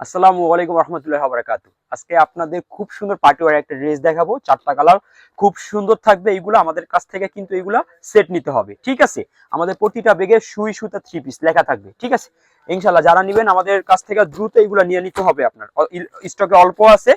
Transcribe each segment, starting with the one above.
আসসালামু আলাইকুম রহমতুল্লাহ বারাকাতু আজকে আপনাদের খুব সুন্দর পার্টি ওয়ার একটা ড্রেস দেখাবো, চারটা কালার খুব সুন্দর থাকবে এইগুলো আমাদের কাছ থেকে কিন্তু এইগুলা সেট নিতে হবে, ঠিক আছে? আমাদের প্রতিটা বেগে সুই সুতা থ্রি পিস লেখা থাকবে, ঠিক আছে? ইনশাল্লাহ যারা নেবেন, আমাদের কাছ থেকে দ্রুত এইগুলা নিয়ে নিতে হবে আপনার। স্টকে অল্প আছে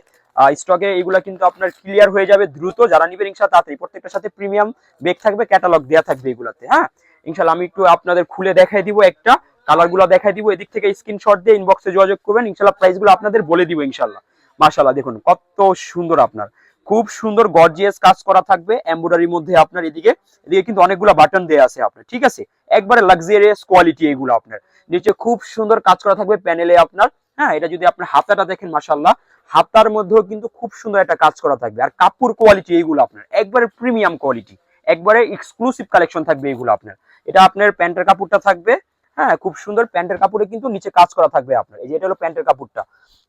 স্টকে এইগুলা কিন্তু আপনার ক্লিয়ার হয়ে যাবে দ্রুত। যারা নেবেন ইনশাল্লাহ তাড়াতাড়ি, প্রত্যেকটার সাথে প্রিমিয়াম বেগ থাকবে ক্যাটালগ দেওয়া থাকবে এগুলাতে হ্যাঁ? ইনশাল্লাহ আমি একটু আপনাদের খুলে দেখাই দিব একটা। কালারগুলো দেখাই দিব, এদিক থেকে স্ক্রিনশট দিয়ে ইনবক্সে যোগাযোগ করবেন ইনশাল্লাহ প্রাইসগুলো আপনাদের বলে দিব ইনশাল্লাহ মাশাল্লাহ দেখুন কত সুন্দর আপনার। খুব সুন্দর গর্জিয়াস কাজ করা থাকবে এমব্রয়ডারির মধ্যে আপনার এদিকে এদিকে কিন্তু অনেকগুলো বাটন দেয়া আছে আপনার, ঠিক আছে? একবারে লাক্সারিয়াস কোয়ালিটি এগুলো আপনার। নিচে খুব সুন্দর কাজ করা থাকবে প্যানেলে আপনার হ্যাঁ এটা যদি আপনার হাতাটা দেখেন মাশাল্লাহ হাতার মধ্যেও কিন্তু খুব সুন্দর একটা কাজ করা থাকবে। আর কাপড় কোয়ালিটি এইগুলো আপনার, একবারে প্রিমিয়াম কোয়ালিটি একবারে এক্সক্লুসিভ কালেকশন থাকবে এগুলো আপনার। এটা আপনার প্যান্টের কাপড়টা থাকবে হ্যাঁ খুব সুন্দর প্যান্টের কাপড়ে কিন্তু নিচে কাজ করা থাকবে আপনার। এই যে এটা হলো প্যান্টের কাপড়টা।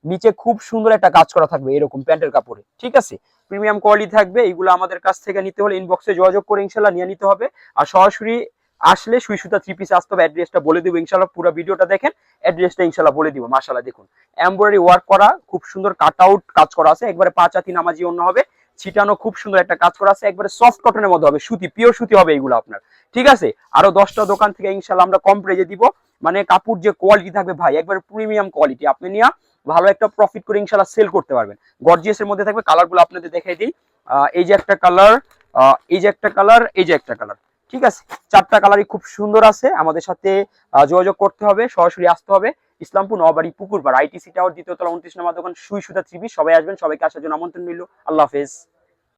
নিচে খুব সুন্দর একটা কাজ করা থাকবে এরকম প্যান্টের কাপড়ে, ঠিক আছে? প্রিমিয়াম কোয়ালিটি থাকবে, এইগুলো আমাদের কাছ থেকে নিতে হলে ইনবক্সে যোগাযোগ করে ইনশাল্লাহ নিয়ে নিতে হবে। আর সরাসরি আসলে সুই সুতা থ্রি পিস আসতে হবে অ্যাড্রেসটা বলে দিব ইনশাল্লাহ পুরো ভিডিওটা দেখেন অ্যাড্রেসটা ইনশাল্লাহ বলে দিব মাশাল্লাহ দেখুন। এমব্রয়ডারি ওয়ার্ক করা, খুব সুন্দর কাট আউট কাজ করা আছে, একবারে পাঁচ হাতি নামাজি অন্য হবে। ছিটানো খুব সুন্দর একটা কাজ করা আছে। একবারে সফট কটনের মধ্যে হবে, সুতি পিওর সুতি হবে এইগুলো আপনার। ঠিক আছে? আরও দশটা দোকান থেকে ইনশাল্লাহ আমরা কম প্রাইজে দিব। মানে কাপড় যে কোয়ালিটি থাকবে ভাই, একবারে প্রিমিয়াম কোয়ালিটি আপনি নিয়ে ভালো একটা প্রফিট করে ইনশাল্লাহ সেল করতে পারবেন। গর্জিয়াস এর মধ্যে থাকবে কালারগুলো আপনাদের দেখাই দিই। এই যে একটা কালার এই যে একটা কালার এই যে একটা কালার ঠিক আছে? চারটা কালারই খুব সুন্দর আছে। আমাদের সাথে যোগাযোগ করতে হবে, সরাসরি আসতে হবে। ইসলামপুর নবাড়ি পুকুরপাড় আইটিসি টাওয়ার, দ্বিতীয় তলা, উনত্রিশ নম্বর দোকান, সুই সুতা সবাই আসবেন, সবাইকে আসার জন্য আমন্ত্রণ রইল। আল্লাহ হাফেজ।